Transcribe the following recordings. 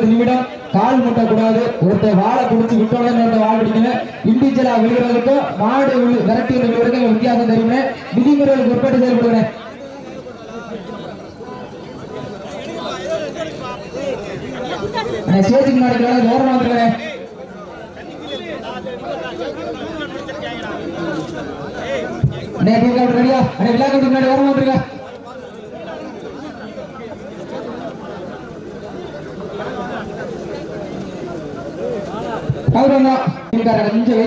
இருபது நிமிடம். கால் முட்ட கூடாது ஒருத்தர் வாழை பிடிச்சி விட்டோட ஒருத்தர் வாழை பிடிக்கணும். இண்டிவிஜுவலா விழுகிறதுக்கும் மாடு விரட்டி விழுகிறதுக்கும் வித்தியாசம் தெரியுமே. விதிமுறைகளுக்கு உட்பட்டு செயல்படுகிறேன். ஸ்டேஜுக்கு முன்னாடி ஓரமா வந்துருக்கிறேன் ரெடியா அண்ணே விழா கவுண்ட் முன்னாடி ஓரமா வந்துருங்க.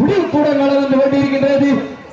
மிக புடிப்புடன் வளர்ந்து கொண்டிருக்கின்றது.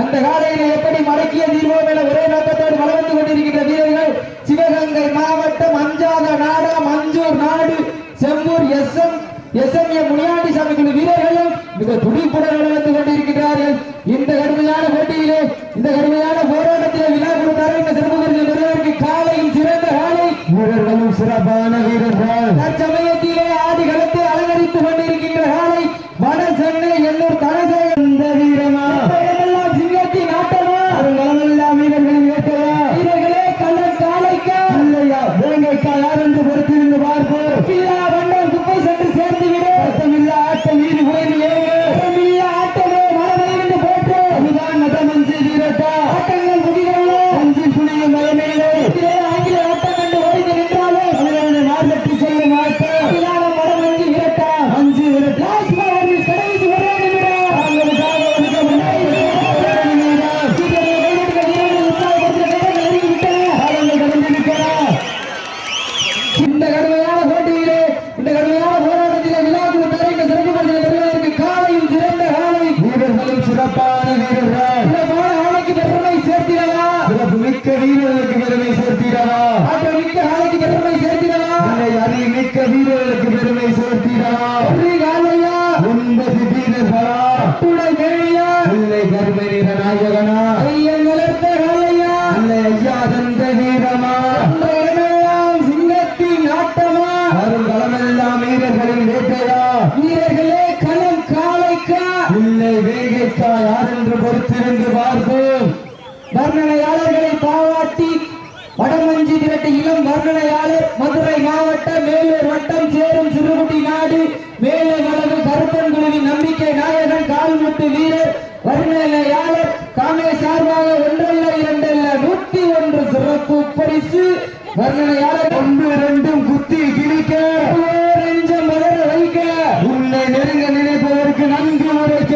அந்த காலையில எப்படி மடக்கிய தீர்வோம் என ஒரே நோக்கத்தோடு வளர்ந்து கொண்டிருக்கின்ற வீரர்கள் சிவகங்கை மாவட்டம் அஞ்சாத நாடா மஞ்சூர் நாடு Sembur S M S M A Muniyandi Sami குழு வீரர்களும் மிக துடிப்புடன் வளர்ந்து கொண்டிருக்கிறார்கள் இந்த கடுமையான போட்டியிலே இந்த கடுமையான போராட்டத்திலே விழா கொடுத்தார்கள் இந்த சிறப்பு பெறுவதற்கு காலையில் சிறந்த காலை வீரர்களும் சிறப்பான வீரர்கள். தற்சமயத்திலே அறி மிக்க வீரர்களுக்கு பெருமை சேர்த்திடவா ஒன்றி காலையா ஒன்பது வீரர்களா துணை மேலியா இல்லை கர்ப்ப நிற நாயகனா ஐயன் வளர்த்த காலையா இல்லை ஐயா தந்த வீரமா அந்த இடமெல்லாம் சிங்கத்தின் ஆட்டமா வருங்களமெல்லாம் வீரர்களின் வேட்டையா வீரர்களே களம் காலைக்கா இல்லை வேகைக்கா யார் என்று பொறுத்திருந்து பார்ப்போம் வர்ணனையாளர்களை பாராட்டி வடமஞ்சி வர்ணனையாளர் மதுரை மாவட்டம் மேலூர் வட்டம் சேரும் சிறுகுடி நாடு மேலே வலது கருப்பன் குழுவின் நம்பிக்கை நாயகன் கால்முட்டு வீரர் வர்ணனையாளர் காமே சார்பாக ஒன்றல்ல இரண்டல்ல நூத்தி ஒன்று சிறப்பு பரிசு. வர்ணனையாளர் ஒன்று ரெண்டும் குத்தி கிழிக்க. நெருங்க நினைப்பதற்கு நன்கு உரைக்க.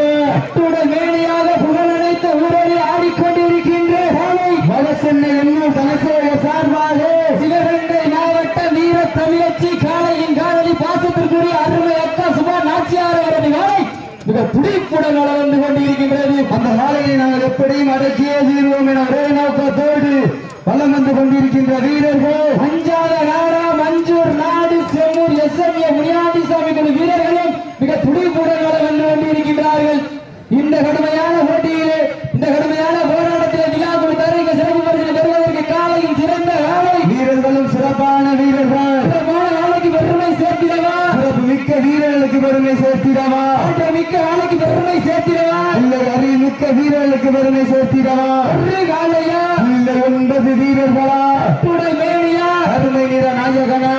வடசென்னை தனசேக சார்பாக சிவகங்கை மாவட்ட வீர தமிழச்சி பாசத்திற்குரிய அருமை அக்கா சுபா நாச்சியார் அவரது காலை மிக துடிப்புடன் வளர்ந்து கொண்டிருக்கின்றது. அந்த காலையை நாங்கள் எப்படியும் அடக்கியே தீர்வோம் என ஒரே நோக்கத்தோடு வந்து கொண்டிருக்கின்ற வீரர்கள். அஞ்சாத நாடா மஞ்சூர் நாடு Semmur S M A Muniyandi Sami குழு வீரர்களும் மிக துடிப்புடன் வளம் வந்து கொண்டிருக்கின்றார்கள். இந்த கடுமையான போட்டியிலே இந்த கடுமையான போராட்டத்திலே விழா கொடுத்தாரு இங்க சிறப்பு பரிசு பெறுவதற்கு காலையும் சிறந்த காலை வீரர்களும் சிறப்பான வீரர்கள் சிறப்பான காலைக்கு பெருமை சேர்த்திடவா சிறப்பு மிக்க வீரர்களுக்கு பெருமை சேர்த்திடவா? மிக்க காலைக்கு பெருமை சேர்த்திடவா? இல்லை அறிவு மிக்க வீரர்களுக்கு பெருமை சேர்த்திடவா? காலையா இல்லை ஒன்பது வீரர்களா? துணை மேனியா? அருமை நிற நாயகனா?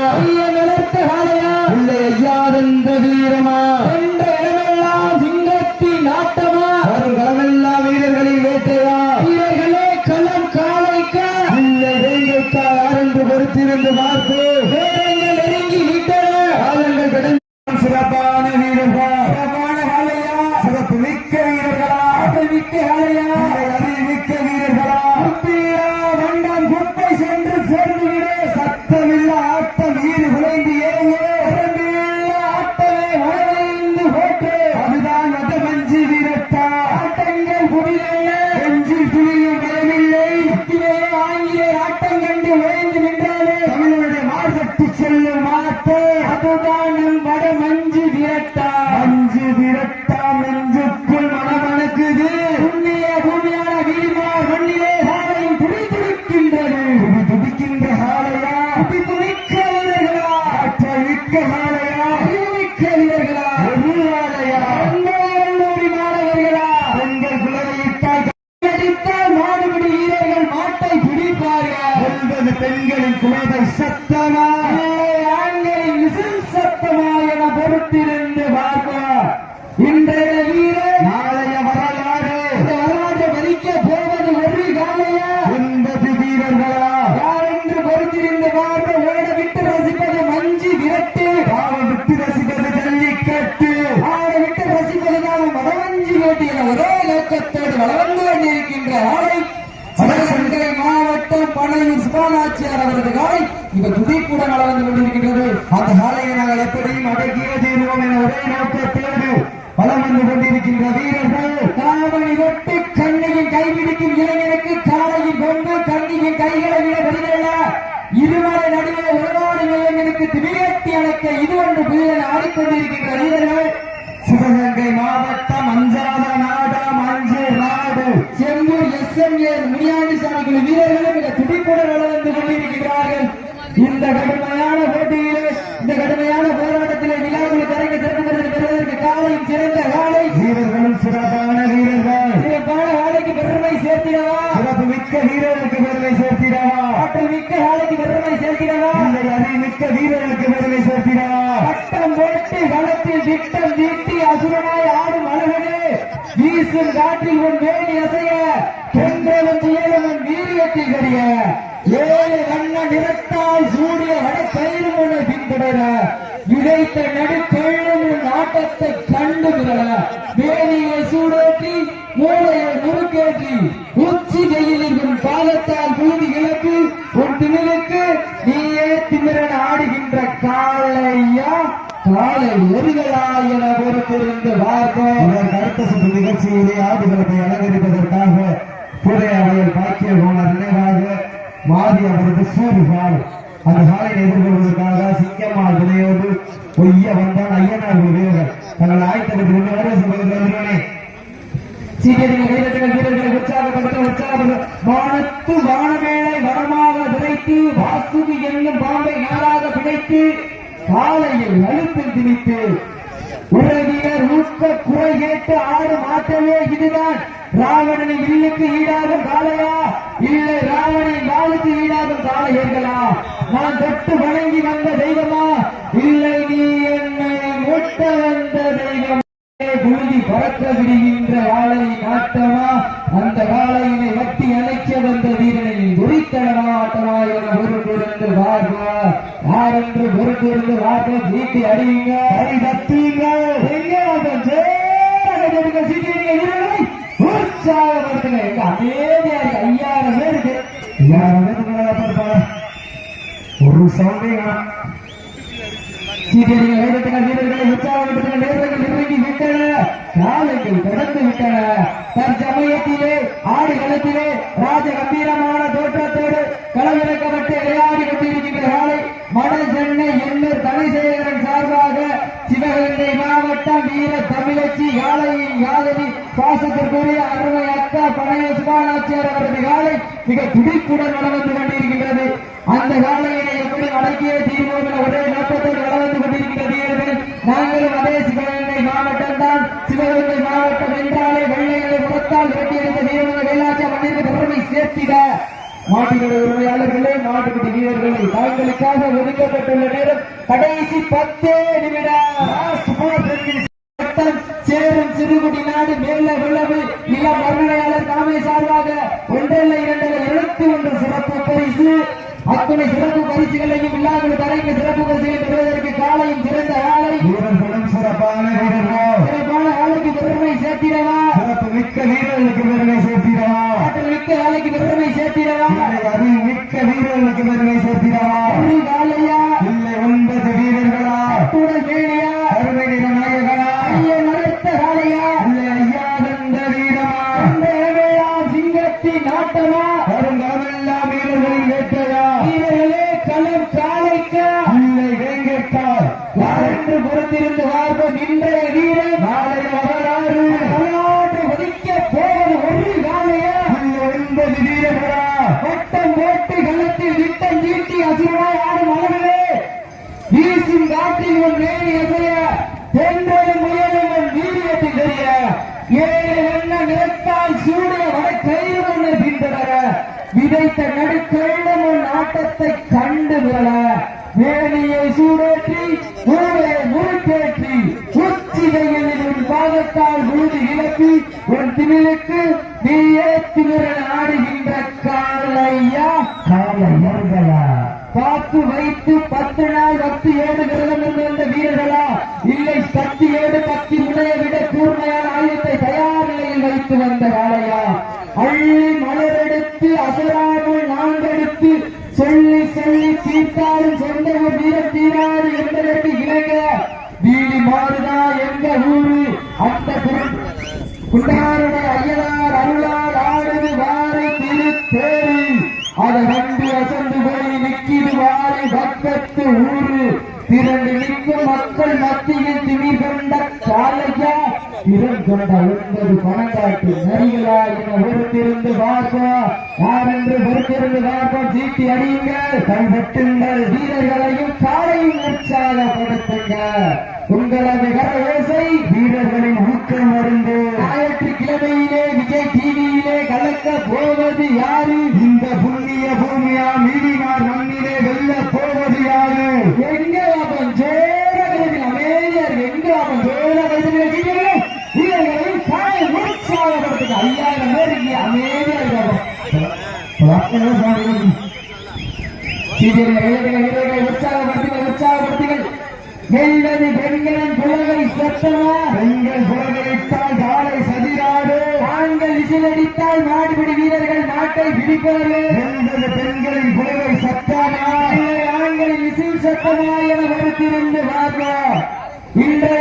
மாவட்டம் பனையூர் அவரது காலை இங்க துதிப்புடன் வளர்ந்து கொண்டிருக்கின்றது. அந்த காலையை நாங்கள் எப்படியும் அடக்கியே தீர்வோம் என ஒரே நோக்கத்தோடு வலம் வந்து கொண்டிருக்கின்ற வீரர்கள் காவணி வெட்டு கண்ணியின் கைபிடிக்கும் இளைஞனுக்கு காலையின் கொண்டு கண்ணியின் கைகளை விட வெளியில இருமலை நடுவே உறவாடும் இளைஞனுக்கு திமிரட்டி அழைக்க இது ஒன்று புயல் ஆடிக்கொண்டிருக்கின்ற வீரர்கள். சிவகங்கை மாவட்டம் அஞ்சாத நாடா மஞ்சள் S M A Muniyandi Sami குழு வீரர்களும் மிக துடிப்புடன் வளர்ந்து கொண்டிருக்கிறார்கள். இந்த கடுமையான போட்டியிலே இந்த கடுமையான போராட்டத்திலே விழாக்குழு தரைக்கு சிறப்பு பெறுவதற்கு காலையும் சிறந்த காலை வீரர்களும் சிறப்பான வீரர்கள். சிறப்பான காலைக்கு பெருமை சேர்த்திடவா? சிறப்பு மிக்க வீரர்களுக்கு பெருமை சேர்த்திடவா? ஆற்றல் மிக்க காலைக்கு பெருமை சேர்த்திடவா? இல்லை அறி மிக்க வீரர்களுக்கு பெருமை சேர்த்திடவா? பட்டம் போட்டு களத்தில் திட்டம் தீட்டி அசுரனாய் ஆடும் அழகனே வீசும் காற்றில் உன் வேலி அசைய ஆட்டத்தை கண்டு விரல வேலியை சூடேற்றி மூளையை முறுக்கேற்றி உச்சி வெயிலில் உன் பாதத்தால் பூமி உன் திமிருக்கு நீயே திமிரன் ஆடுகின்ற காளையா? காலை ஒருகளா என பொறுத்திருந்து பார்ப்போம் இதற்கு அடுத்த சுற்று நிகழ்ச்சியிலே ஆடுகளத்தை அலங்கரிப்பதற்காக புறையாவையில் பாக்கிய கோணர் நினைவாக மாறி அவரது சூடு அந்த காலை எதிர்கொள்வதற்காக சிங்கம்மாள் துணையோடு பொய்ய வந்தான் ஐயனார் வீரர்கள் தங்கள் ஆயத்தப்பட்டு கொண்டு வர சொல்வதற்கு சீக்கிரம் வீரர்களை உற்சாகப்படுத்த உற்சாகப்படுத்த. வானத்து வானமேளை வரமாக விரைத்து வாசுகி என்னும் பாம்பை நாளாக பிழைத்து காலையில் அழுத்தில் திணித்து உறவினர் ஊக்க குறை கேட்டு ஆடும் ஆட்டமே இதுதான். பொறுத்திருந்து பார்ப்பா யார் என்று பொறுத்திருந்து பார்ப்ப சீட்டி அடியுங்க. கை தட்டுங்க எங்கே வந்தோம்? சேராக சீட்டி அடிங்க வீரர்களை உற்சாகப்படுத்துங்க. எங்க அமைதியா இருக்கு. ஐயாயிரம் பேருக்கு ஒரு சவுண்டே காணோம். சீட்டியடிகள் வீரர்கள் வீரர்களை உற்சாகப்படுத்துங்க வீரர்கள் இறங்கி விட்டன. காலைகள் கடந்து விட்டன. தற்சமயத்திலே ஆடுகளத்திலே ராஜ கம்பீரமான தோற்றத்தோடு களமிறக்கப்பட்டு விளையாடி கொண்டிருக்கின்ற காலை மட சென்னை எண்ணூர் தனிசேகரன் சார்பாக சிவகங்கை மாவட்டம் வீர தமிழச்சி யாழையின் யாதவி பாசத்திற்குரிய அருமை அக்கா பழைய சுபாநாச்சியார் அவரது காலை மிக துடிப்புடன் நடந்து கொண்டிருக்கின்றது. அந்த காலையினை எப்படி அடக்கிய தீர்வோம் என ஒரே நோக்கத்தோடு நடந்து கொண்டிருக்கிற வீரர்கள் நாங்களும் அதே சிவகங்கை மாவட்டம் கண்டால் சிவகங்கை மாவட்டம் என்றாலே வெள்ளைகளை முகத்தால் வெட்டியெடுத்த வீரர்கள் வெள்ளாச்சி மண்ணிற்கு பெருமை சேர்த்திட மாட்டினுடைய உரிமையாளர்களே மாட்டுக்குட்டி வீரர்களை தாங்களுக்காக ஒதுக்கப்பட்டுள்ள நேரம் கடைசி பத்தே நிமிடம். சேரும் சிறுகுடி நாடு மேல விளவு நில வர்ணனையாளர் காமை சார்பாக ஒன்றல்ல இரண்டல்ல இருபத்தி ஒன்று சிறப்பு பரிசு. அத்துணை சிறப்பு பரிசுகளையும் இல்லாமல் தலைக்கு சிறப்பு பரிசுகளை பெறுவதற்கு காலையும் சிறந்த ஆளை வேணியை சூடேற்றி ஊரை முறுக்கேற்றி உச்சிகையில் உன் பாதத்தால் உழுது இழப்பி உன் திமிழுக்கு நீயே திமிரன் ஆடுகின்ற காலையா காலையர்களா பார்த்து வைத்து பத்து நாள் பத்து ஏடு கிரகம் இருந்த வீரர்களா? இல்லை பத்து ஏடு பத்து முனையை விட கூர்மையான ஆயுதத்தை தயார் நிலையில் வைத்து வந்த காளையா அள்ளி மலரெடுத்து அசராமல் நான்கெடுத்து சொல்லி சொல்லி தீர்த்தாலும் சொந்த ஒரு வீரர் என்பதற்கு இணங்க வீதி மாறுதா எந்த ஊரு அந்த குண்டாரட ஐயனார் அருளார் ஆடுது வாரை தேரி அதை கண்டு அசந்து போய் நிக்கிது வாரி பக்கத்து ஊரு. திரண்டு நிற்கும் மக்கள் மத்தியில் திமிர் கொண்ட காலையா திறன் கொண்ட ஒன்பது பணங்காட்டு நரிகளா என பொறுத்திருந்து பார்ப்போம் யாரென்று பொறுத்திருந்து பார்ப்போம் சீட்டி அடியுங்கள். கைப்பட்டுங்கள் வீரர்களையும் காலையும் உற்சாகப்படுத்துங்க. உங்களது கரவேசை வீரர்களின் ஊக்கம் அறிந்து ஞாயிற்றுக்கிழமையிலே விஜய் டிவியிலே கலக்க நாட்டை பிடிப்பார்கள் வெள்ளது பெண்களின் புலகை சத்தமா? இல்லை ஆண்களின் விசில் சத்தமா என வருத்திருந்து பார்ப்போம். இன்றைய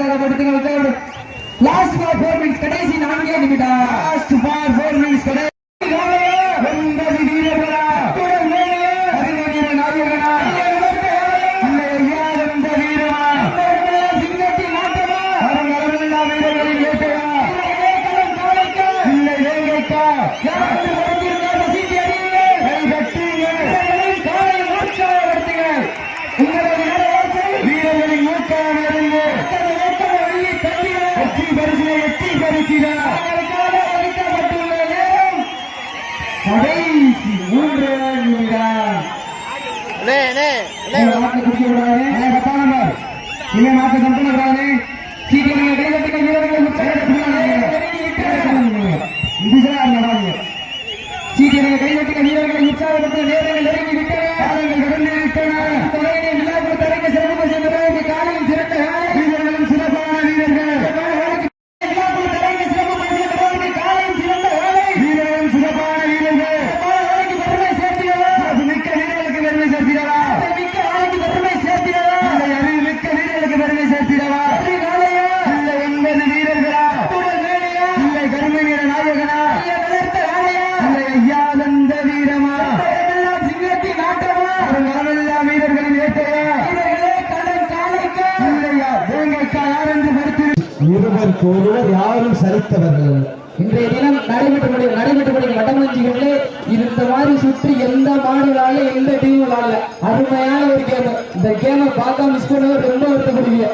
உற்சாகப்படுத்துங்க லாஸ்ட் ஃபோர் மினிட்ஸ் கடைசி நான்கே நிமிடம். லாஸ்ட் இருவருக்கு யாரும் சரித்தவர்கள் இன்றைய தினம் நடைபெற்றபடி நடைபெற்றபடி வடமஞ்சிகளே இந்த மாதிரி சுற்றி எந்த மாடுகளால எந்த டீமுகளால அருமையான ஒரு கேம் இந்த கேமை பார்த்தா மிஸ் பண்ணவர் ரொம்ப வருத்தப்படுவீங்க.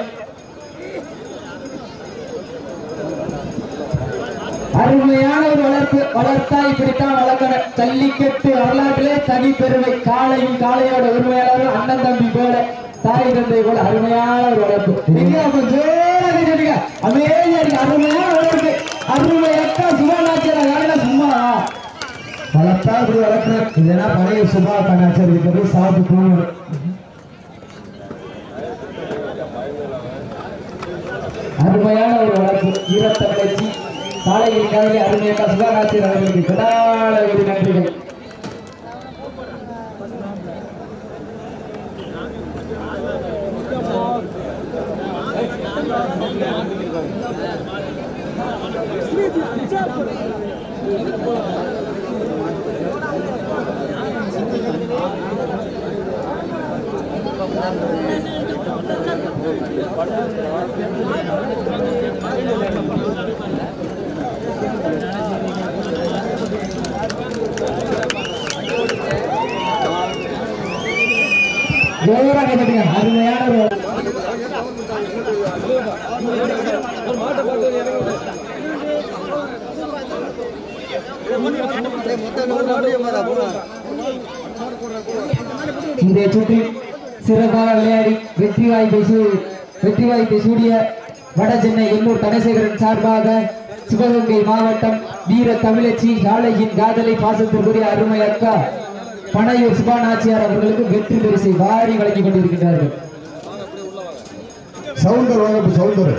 அருமையான ஒரு வளர்ப்பு. வளர்த்தாய் இப்படித்தான் வளர்க்கணும். ஜல்லிக்கட்டு வரலாற்றிலே தனி பெருமை. காலையும் காலையோட உரிமையாளரும் அண்ணன் தம்பி போல தாய் தந்தை போல அருமையான ஒரு வளர்ப்பு. எங்க அப்ப ஜோராக சொல்லுங்க அமைதியா இருக்கு அருமையான வளர்ப்பு அருமையக்கா சுபநாச்சியார் யாருன்னா சும்மா வளர்த்தா இப்படி வளர்க்கணும் இல்லைன்னா பழைய சுபா சாப்பிட்டு அருமையான ஒரு வளர்ப்பு. வீரத்தமிழச்சி காலையில் காலையில் அருமையக்கா சுபநாச்சியார் அவர்களுக்கு நன்றிகள். trabajo. வெற்றி சூடிய வட சென்னை எண்ணூர் தனசேகரன் சார்பாக சிவகங்கை மாவட்டம் வீர தமிழச்சி சாலையின் காதலை பாசத்திற்குரிய அருமை அக்கா பனையூர் சுபாநாச்சியார் அவர்களுக்கு வெற்றி பரிசை வாரி வழங்கிக் கொண்டிருக்கிறார்கள் சவுந்தர் வகுப்பு சவுந்தர்.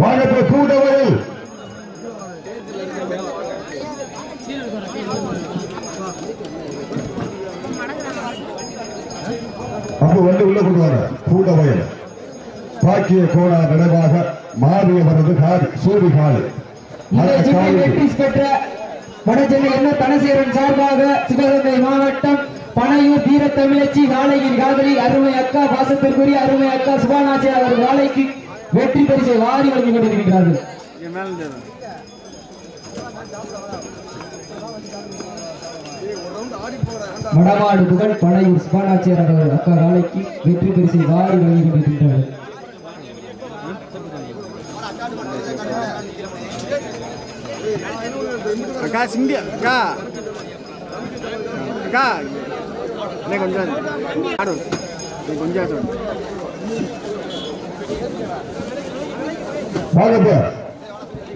வாகப்ப கூட்டவர்கள் பாக்கிய கோணா நினைவாக மாறியவரது சூரி காலை காலைக்கு பெற்ற வடசென்னை என்ன தனசேரன் சார்பாக சிவகங்கை மாவட்டம் பனையூர் வீர தமிழச்சி வாழையின் காதலி அருமை அக்கா பாசத்திற்குரிய அருமை அக்கா சுபாநாச்சி அவர் வாழைக்கு வெற்றி பரிசை வாரி வழங்கிக் கொண்டிருக்கிறார்கள். மடமாடு புகழ் பனையூர் சுபாநாச்சியார் அவர் அக்கா வாழைக்கு வெற்றி பரிசை வாரி வழங்கிக் கொண்டிருக்கிறார்கள் அக்கா சிங்கி அக்கா. அக்கா. கொஞ்சம் கொஞ்சம்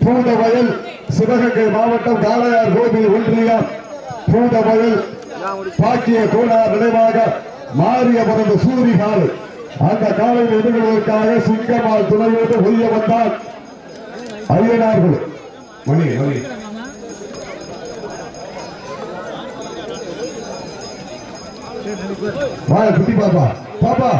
பூந்தவயல் சிவகங்கை மாவட்டம் காளையார் கோவில் ஒன்றியம். பூந்தவயல் பாக்கிய கோலா விளைவாக மாறிய பிறந்த சூரியகால் அந்த காலை எதிர்கொள்வதற்காக சிங்கமால் துணையோடு ஒழிய வந்தால் ஐயனார்கள். மணி மணி. வாய பாப்பா. பாப்பா.